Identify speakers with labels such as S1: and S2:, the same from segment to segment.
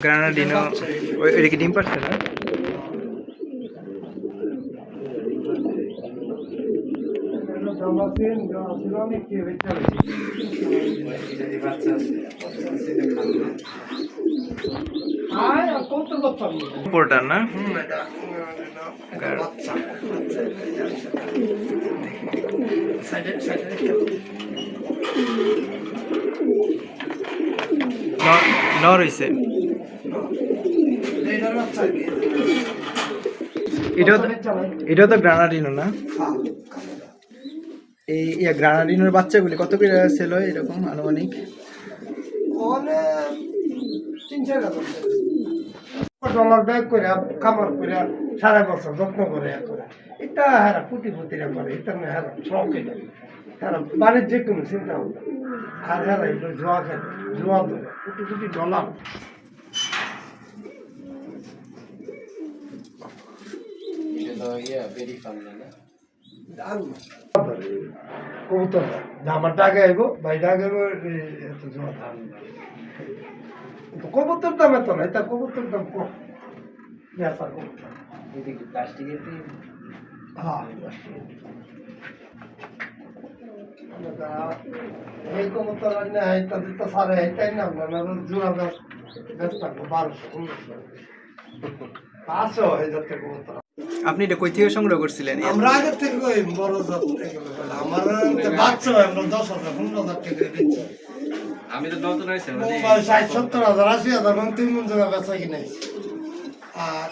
S1: গ্রানাডিনো ওই- কি ডিম পারছে না? পোর্টার না? ন- নর হইছে এটাও তো এটাও তো গ্রানাডিনো না? এই, ইয়া, গ্রানাডিনোর বাচ্চাগুলি কত করে সেল হয় এরকম আনুমানিক?
S2: ডলার ব্যাগ করে খাবার করে, সারা বছর যত্ন করে করে। এটা হারা পুটি পুতিরা করে, এটা না হারা শখ এটা হারা বাণিজ্যিক কোনো চিন্তা ভাবনা। আর হারা এটা জোয়া খেলে জোয়া ধরে কোটি কোটি ডলার। কবুতর। আমার ডাকে আইব ভাই ডাকে আইব এত জোয়া ধান কবুতর দাম এত না এটা কবুতর দাম কম। বেচা কবুতর। হ্যাঁ আমরা এই কবুতর না এটা দিতে সারে এটাই না না জোড়া বেশ বেশ থাকব বারোশো পনেরোশো। পাঁচশো হয়ে যাচ্ছে কবুতর।
S1: আপনি এটা কই থেকে সংগ্রহ করছিলেন?
S2: আমরা আগের থেকে ওই বড় জাত করে। আমার বাচ্চা হয় আমরা দশ হাজার পনেরো হাজার টাকা দিচ্ছি
S3: আমি তো নতুন হয়েছে
S2: ষাট সত্তর হাজার আশি হাজার এবং তিন মন জায়গা বেচা কিনে আর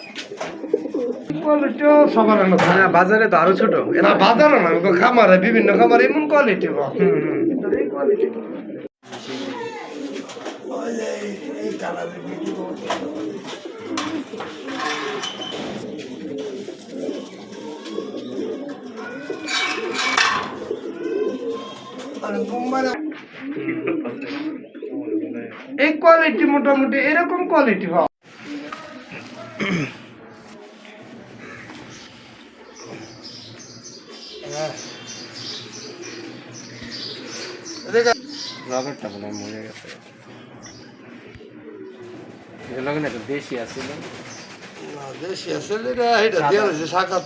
S2: কোয়ালিটিও সবার আনো
S1: বাজারে তো আরও ছোট।
S2: না বাজারও না খামারে বিভিন্ন খামারে এমন কোয়ালিটি এই কালারের এই কোয়ালিটি মোটামুটি এরকম কোয়ালিটি
S3: রকেটটা মনে হয় মরে গেছে। দেশি আছিল
S2: না? দেশি আছে এটা এটা দিয়ে শাখা